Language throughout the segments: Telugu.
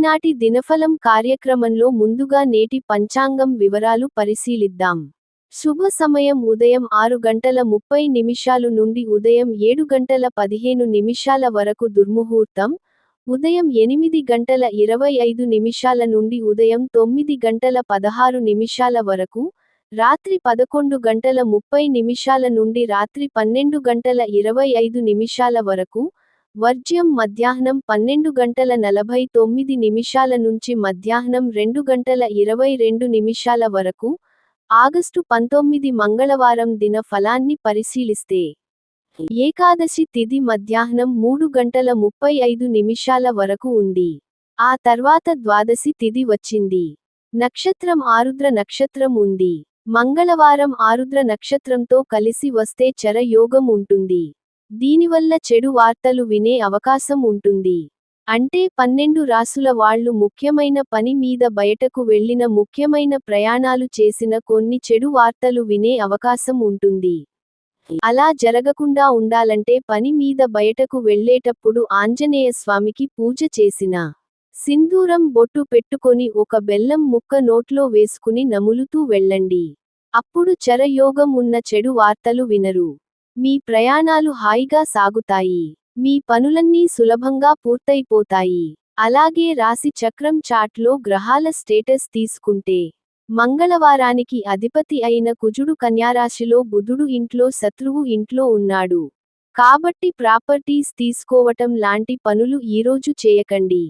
ఈనాటి దినఫలం కార్యక్రమంలో ముందుగా నేటి పంచాంగం వివరాలు పరిశీలిద్దాం. శుభ సమయం ఉదయం ఆరు గంటల ముప్పై నిమిషాలు నుండి ఉదయం ఏడు గంటల పదిహేను నిమిషాల వరకు దుర్ముహూర్తం ఉదయం ఎనిమిది గంటల ఇరవై ఐదు నిమిషాల నుండి ఉదయం తొమ్మిది గంటల పదహారు నిమిషాల వరకు రాత్రి పదకొండు గంటల ముప్పై నిమిషాల నుండి రాత్రి పన్నెండు గంటల ఇరవై ఐదు నిమిషాల వరకు వర్జ్యం మధ్యాహ్నం పన్నెండు గంటల నలభై తొమ్మిది నిమిషాల నుంచి మధ్యాహ్నం రెండు గంటల ఇరవై రెండు నిమిషాల వరకు ఆగస్టు పంతొమ్మిది మంగళవారం దిన ఫలాన్ని పరిశీలిస్తే. ఏకాదశి తిథి మధ్యాహ్నం మూడు గంటల ముప్పై ఐదు నిమిషాల వరకు ఉంది. ఆ తర్వాత ద్వాదశి తిథి వచ్చింది. నక్షత్రం ఆరుద్ర నక్షత్రం ఉంది. మంగళవారం ఆరుద్ర నక్షత్రంతో కలిసి వస్తే చర యోగం ఉంటుంది. దీనివల్ల చెడు వార్తలు వినే అవకాశం ఉంటుంది. అంటే పన్నెండు రాసుల వాళ్ళు ముఖ్యమైన పని మీద బయటకు వెళ్ళిన ముఖ్యమైన ప్రయాణాలు చేసిన కొన్ని చెడు వార్తలు వినే అవకాశం ఉంటుంది. అలా జరగకుండా ఉండాలంటే పని మీద బయటకు వెళ్ళేటప్పుడు ఆంజనేయ స్వామికి పూజ చేసిన. సింధూరం బొట్టు పెట్టుకొని ఒక బెల్లం ముక్క నోట్లో వేసుకుని నములుతూ వెళ్ళండి. అప్పుడు చరయోగం ఉన్న చెడు వార్తలు వినరు. మీ ప్రయాణాలు హాయిగా సాగుతాయి. మీ పనులన్నీ సులభంగా పూర్తయిపోతాయి. అలాగే రాశి చక్రం చాట్లో గ్రహాల స్టేటస్ తీసుకుంటే మంగళవారానికి అధిపతి అయిన కుజుడు కన్యారాశిలో బుధుడు ఇంట్లో శత్రువు ఇంట్లో ఉన్నాడు. కాబట్టి ప్రాపర్టీస్ తీసుకోవటం లాంటి పనులు ఈరోజు చేయకండి.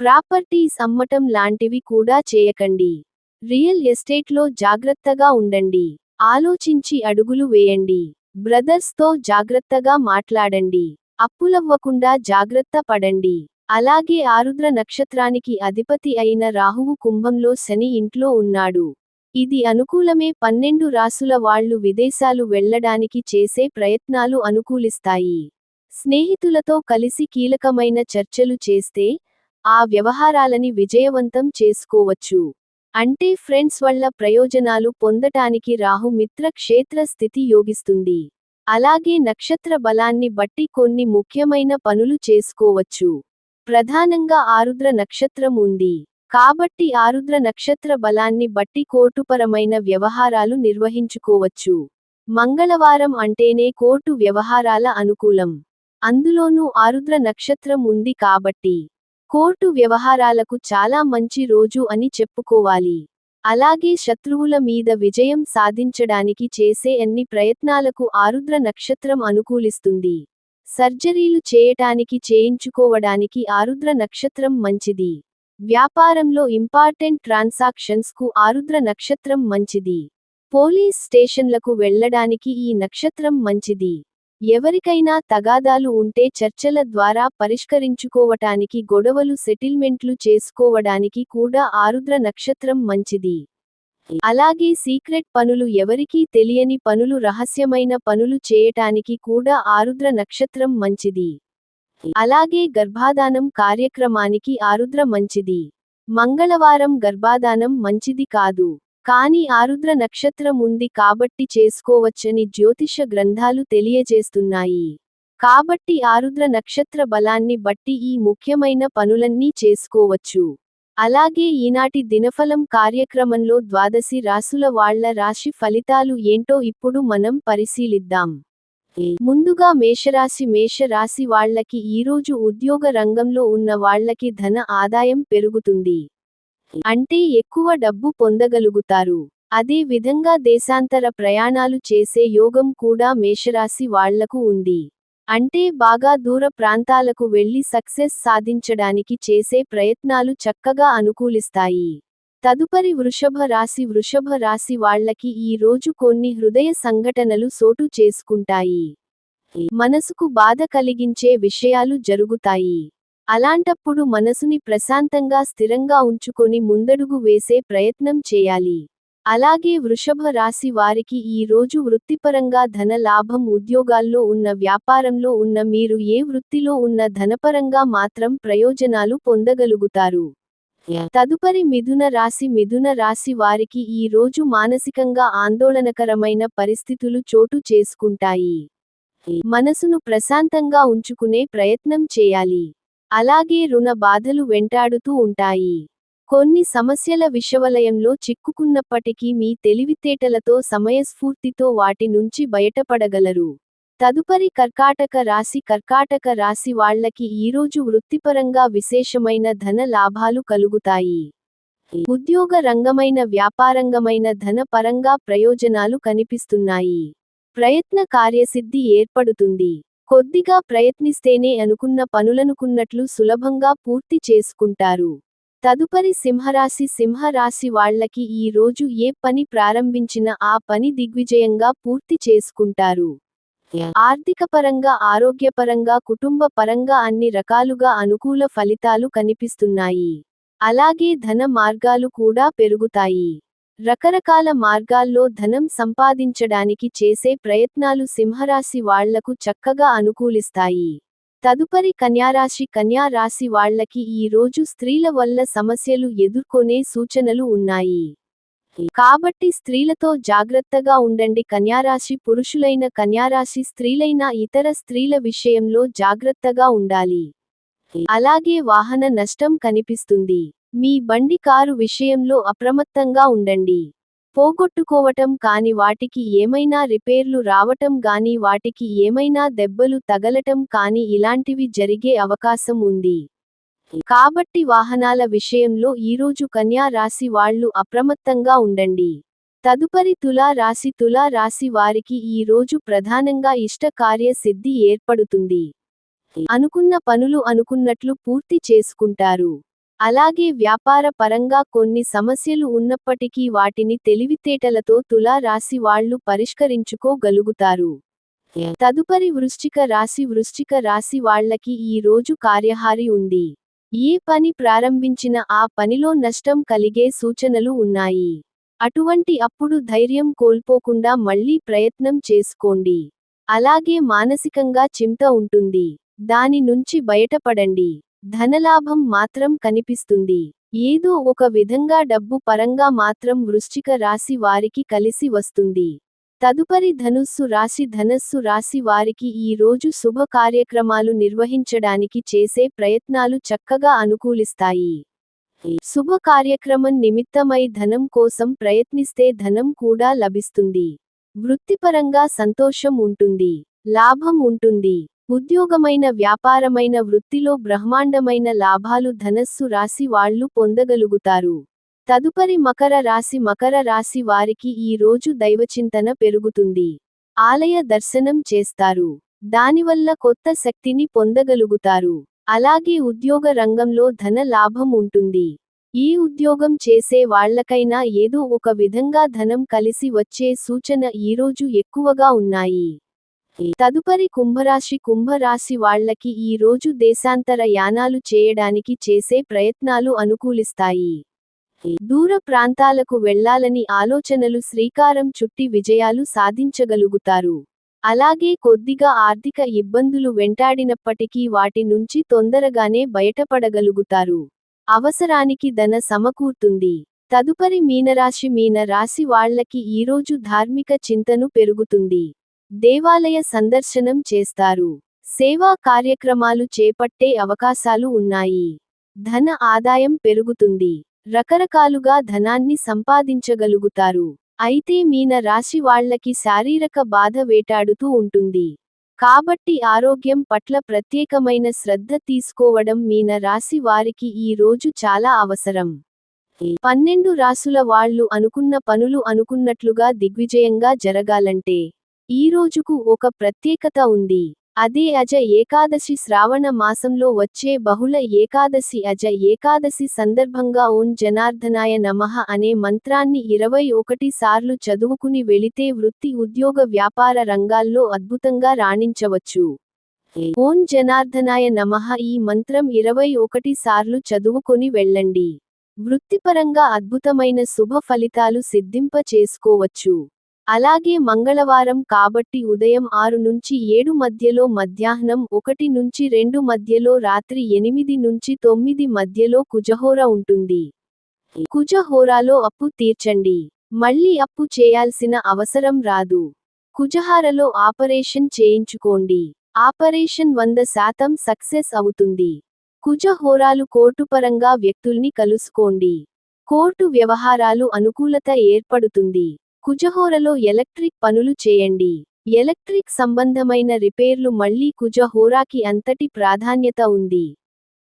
ప్రాపర్టీస్ అమ్మటం లాంటివి కూడా చేయకండి. రియల్ ఎస్టేట్లో జాగ్రత్తగా ఉండండి. ఆలోచించి అడుగులు వేయండి. బ్రదర్స్తో జాగ్రత్తగా మాట్లాడండి. అప్పులవ్వకుండా జాగ్రత్త పడండి. అలాగే ఆరుద్ర నక్షత్రానికి అధిపతి అయిన రాహువు కుంభంలో శని ఇంట్లో ఉన్నాడు. ఇది అనుకూలమే పన్నెండు రాసుల వాళ్ళు విదేశాలు వెళ్ళడానికి చేసే ప్రయత్నాలు అనుకూలిస్తాయి. స్నేహితులతో కలిసి కీలకమైన చర్చలు చేస్తే ఆ వ్యవహారాలని విజయవంతం చేసుకోవచ్చు. అంటే ఫ్రెండ్స్ వల్ల ప్రయోజనాలు పొందటానికి రాహు మిత్ర క్షేత్ర స్థితి యోగిస్తుంది. అలాగే నక్షత్ర బలాన్ని బట్టి కొన్ని ముఖ్యమైన పనులు చేసుకోవచ్చు. ప్రధానంగా ఆరుద్ర నక్షత్రం ఉంది. కాబట్టి ఆరుద్ర నక్షత్ర బలాన్ని బట్టి కోర్టుపరమైన వ్యవహారాలు నిర్వహించుకోవచ్చు. మంగళవారం అంటేనే కోర్టు వ్యవహారాల అనుకూలం. అందులోనూ ఆరుద్ర నక్షత్రం ఉంది కాబట్టి కోర్టు వ్యవహారాలకు చాలా మంచి రోజు అని చెప్పుకోవాలి. అలాగే శత్రువుల మీద విజయం సాధించడానికి చేసే అన్ని ప్రయత్నాలకు ఆరుద్ర నక్షత్రం అనుకూలిస్తుంది. సర్జరీలు చేయటానికి చేయించుకోవడానికి ఆరుద్ర నక్షత్రం మంచిది. వ్యాపారంలో ఇంపార్టెంట్ ట్రాన్సాక్షన్స్కు ఆరుద్ర నక్షత్రం మంచిది. పోలీస్ స్టేషన్లకు వెళ్ళడానికి ఈ నక్షత్రం మంచిది. ఎవరికైనా తగాదాలు ఉంటే చర్చల ద్వారా పరిష్కరించుకోవటానికి గొడవలు సెటిల్మెంట్లు చేసుకోవడానికి కూడా ఆరుద్ర నక్షత్రం మంచిది. అలాగే సీక్రెట్ పనులు ఎవరికీ తెలియని పనులు రహస్యమైన పనులు చేయటానికి కూడా ఆరుద్ర నక్షత్రం మంచిది. అలాగే గర్భాధానం కార్యక్రమానికి ఆరుద్ర మంచిది. మంగళవారం గర్భాధానం మంచిది కాదు. కాని ఆరుద్ర నక్షత్రం ఉంది కాబట్టి చేసుకోవచ్చని జ్యోతిష గ్రంథాలు తెలియజేస్తున్నాయి. కాబట్టి ఆరుద్ర నక్షత్ర బలాన్ని బట్టి ఈ ముఖ్యమైన పనులన్నీ చేసుకోవచ్చు. అలాగే ఈనాటి దినఫలం కార్యక్రమంలో ద్వాదశి రాసుల వాళ్ళ రాశి ఫలితాలు ఏంటో ఇప్పుడు మనం పరిశీలిద్దాం. ముందుగా మేషరాశి మేషరాశి వాళ్ళకి ఈరోజు ఉద్యోగ రంగంలో ఉన్న వాళ్ళకి ధన ఆదాయం పెరుగుతుంది. అంటే ఎక్కువ డబ్బు పొందగలుగుతారు. అదే విధంగా దేశాంతర ప్రయాణాలు చేసే యోగం కూడా మేషరాశి వాళ్ళకు ఉంది. అంటే బాగా దూర ప్రాంతాలకు వెళ్ళి సక్సెస్ సాధించడానికి చేసే ప్రయత్నాలు చక్కగా అనుకూలిస్తాయి. తదుపరి వృషభ రాశి వృషభ రాశి వాళ్ళకి ఈ రోజు కొన్ని హృదయ సంఘటనలు సోటు చేసుకుంటాయి. మనసుకు బాధ కలిగించే విషయాలు జరుగుతాయి. అలాంటప్పుడు మనసుని ప్రశాంతంగా స్థిరంగా ఉంచుకొని ముందడుగు వేసే ప్రయత్నం చేయాలి. అలాగే వృషభ రాశి వారికి ఈ రోజు వృత్తిపరంగా ధన లాభం ఉద్యోగాల్లో ఉన్న వ్యాపారంలో ఉన్న మీరు ఏ వృత్తిలో ఉన్న ధనపరంగా మాత్రం ప్రయోజనాలు పొందగలుగుతారు. తదుపరి మిథున రాశి మిథున రాశి వారికి ఈ రోజు మానసికంగా ఆందోళనకరమైన పరిస్థితులు చోటు చేసుకుంటాయి. మనసును ప్రశాంతంగా ఉంచుకునే ప్రయత్నం చేయాలి. అలాగే రుణ బాధలు వెంటాడుతూ ఉంటాయి. కొన్ని సమస్యల విషవలయంలో చిక్కుకున్నప్పటికీ మీ తెలివితేటలతో సమయస్ఫూర్తితో వాటి నుంచి బయటపడగలరు. తదుపరి కర్కాటక రాశి కర్కాటక రాశి వాళ్ళకి ఈరోజు వృత్తిపరంగా విశేషమైన ధన లాభాలు కలుగుతాయి. ఉద్యోగ రంగమైన వ్యాపారంగమైన ధన పరంగా ప్రయోజనాలు కనిపిస్తున్నాయి. ప్రయత్న కార్యసిద్ధి ఏర్పడుతుంది. కొద్దిగా ప్రయత్నిస్తేనే అనుకున్న పనులనుకున్నట్లు సులభంగా పూర్తి చేసుకుంటారు. తదుపరి సింహరాశి సింహరాశి వాళ్ళకి ఈ రోజు ఏ పని ప్రారంభించినా ఆ పని దిగ్విజయంగా పూర్తి చేసుకుంటారు. ఆర్థికపరంగా ఆరోగ్యపరంగా కుటుంబ పరంగా అన్ని రకాలుగా అనుకూల ఫలితాలు కనిపిస్తున్నాయి. అలాగే ధన మార్గాలు కూడా పెరుగుతాయి. రకరకాల మార్గాల్లో ధనం సంపాదించడానికి చేసే ప్రయత్నాలు సింహరాశి వాళ్ళకు చక్కగా అనుకూలిస్తాయి. తదుపరి కన్యారాశి కన్యారాశి వాళ్ళకి వాళ్ళకి ఈ రోజు స్త్రీల వల్ల సమస్యలు ఎదుర్కొనే సూచనలు ఉన్నాయి. కాబట్టి స్త్రీలతో జాగ్రత్తగా ఉండండి. కన్యారాశి పురుషులైన కన్యారాశి స్త్రీలైన ఇతర స్త్రీల విషయంలో జాగ్రత్తగా ఉండాలి. అలాగే వాహన నష్టం కనిపిస్తుంది. మీ బండి కారు విషయంలో అప్రమత్తంగా ఉండండి. పోగొట్టుకోవటం కాని వాటికి ఏమైనా రిపేర్లు రావటం గాని వాటికి ఏమైనా దెబ్బలు తగలటం కాని ఇలాంటివి జరిగే అవకాశం ఉంది. కాబట్టి వాహనాల విషయంలో ఈరోజు కన్యా రాశి వాళ్ళు అప్రమత్తంగా ఉండండి. తదుపరి తులా రాశి తులా రాశి వారికి ఈ రోజు ప్రధానంగా ఇష్ట కార్య సిద్ధి ఏర్పడుతుంది. అనుకున్న పనులు అనుకున్నట్లు పూర్తి చేసుకుంటారు. అలాగే వ్యాపార పరంగా కొన్ని సమస్యలు ఉన్నప్పటికీ వాటిని తెలివితేటలతో తులా రాశి వాళ్ళు పరిష్కరించుకోగలుగుతారు. తదుపరి వృశ్చిక రాశి వృశ్చిక రాశి వాళ్ళకి ఈ రోజు కార్యహారి ఉంది. ఏ పని ప్రారంభించిన ఆ పనిలో నష్టం కలిగే సూచనలు ఉన్నాయి. అటువంటి అప్పుడు ధైర్యం కోల్పోకుండా మళ్ళీ ప్రయత్నం చేసుకోండి. అలాగే మానసికంగా చింత ఉంటుంది. దాని నుంచి బయటపడండి. ధనలాభం మాత్రం కనిపిస్తుంది. ఏదో ఒక విధంగా డబ్బు పరంగా మాత్రం వృశ్చిక రాశి వారికి కలిసి వస్తుంది. తదుపరి ధనుస్సు రాశి ధనస్సు రాశి వారికి ఈ రోజు శుభ కార్యక్రమాలు నిర్వహించడానికి చేసే ప్రయత్నాలు చక్కగా అనుకూలిస్తాయి. శుభ కార్యక్రమం నిమిత్తమై ధనం కోసం ప్రయత్నిస్తే ధనం కూడా లభిస్తుంది. వృత్తిపరంగా సంతోషం ఉంటుంది. లాభం ఉంటుంది. ఉద్యోగమైన వ్యాపారమైన వృత్తిలో బ్రహ్మాండమైన లాభాలు ధనస్సు రాశి వాళ్ళు పొందగలుగుతారు. తదుపరి మకర రాశి మకర రాశి వారికి ఈ రోజు దైవచింతన పెరుగుతుంది. ఆలయ దర్శనం చేస్తారు. దానివల్ల కొత్త శక్తిని పొందగలుగుతారు. అలాగే ఉద్యోగ రంగంలో ధన లాభం ఉంటుంది. ఈ ఉద్యోగం చేసే వాళ్ళకైనా ఏదో ఒక విధంగా ధనం కలిసి వచ్చే సూచన ఈరోజు ఎక్కువగా ఉన్నాయి. తదుపరి కుంభరాశి కుంభరాశి వాళ్ళకి ఈ రోజు దేశాంతర యానాలు చేయడానికి చేసే ప్రయత్నాలు అనుకూలిస్తాయి. దూర ప్రాంతాలకు వెళ్ళాలని ఆలోచనలు శ్రీకారం చుట్టి విజయాలు సాధించగలుగుతారు. అలాగే కొద్దిగా ఆర్థిక ఇబ్బందులు వెంటాడినప్పటికీ వాటి నుంచి తొందరగానే బయటపడగలుగుతారు. అవసరానికి ధన సమకూర్తుంది. తదుపరి మీనరాశి మీన రాశి వాళ్ళకి ఈరోజు ధార్మిక చింతను పెరుగుతుంది. దేవాలయ సందర్శనం చేస్తారు. సేవా కార్యక్రమాలు చేపట్టే అవకాశాలు ఉన్నాయి. ధన ఆదాయం పెరుగుతుంది. రకరకాలుగా ధనాన్ని సంపాదించగలుగుతారు. అయితే మీన రాశి వాళ్ళకి శారీరక బాధ వేటాడుతూ ఉంటుంది. కాబట్టి ఆరోగ్యం పట్ల ప్రత్యేకమైన శ్రద్ధ తీసుకోవడం మీన రాశి వారికి ఈ రోజు చాలా అవసరం. పన్నెండు రాసుల వాళ్ళు అనుకున్న పనులు అనుకున్నట్లుగా దిగ్విజయంగా జరగాలంటే ఈ రోజుకు ఒక ప్రత్యేకత ఉంది. అదే అజ ఏకాదశి శ్రావణ మాసంలో వచ్చే బహుళ ఏకాదశి అజ ఏకాదశి సందర్భంగా ఓం జనార్దనాయ నమః అనే మంత్రాన్ని ఇరవై ఒకటి సార్లు చదువుకుని వెళితే వృత్తి ఉద్యోగ వ్యాపార రంగాల్లో అద్భుతంగా రాణించవచ్చు. ఓం జనార్దనాయ నమః ఈ మంత్రం ఇరవై ఒకటి సార్లు చదువుకొని వెళ్ళండి. వృత్తిపరంగా అద్భుతమైన శుభ ఫలితాలు సిద్ధింప చేసుకోవచ్చు అలాగే మంగళవారం కాబట్టి ఉదయం ఆరు నుంచి ఏడు మధ్యలో మధ్యాహ్నం ఒకటి నుంచి రెండు మధ్యలో రాత్రి ఎనిమిది నుంచి తొమ్మిది మధ్యలో కుజహోర ఉంటుంది. కుజహోరాలో అప్పు తీర్చండి. మళ్ళీ అప్పు చేయాల్సిన అవసరం రాదు. కుజహారలో ఆపరేషన్ చేయించుకోండి. ఆపరేషన్ వంద శాతం సక్సెస్ అవుతుంది. కుజహోరాలు కోర్టుపరంగా వ్యక్తుల్ని కలుసుకోండి. కోర్టు వ్యవహారాలు అనుకూలత ఏర్పడుతుంది. కుజహోరలో ఎలక్ట్రిక్ పనులు చేయండి. ఎలక్ట్రిక్ సంబంధమైన రిపేర్లు మళ్ళీ కుజహోరాకి అంతటి ప్రాధాన్యత ఉంది.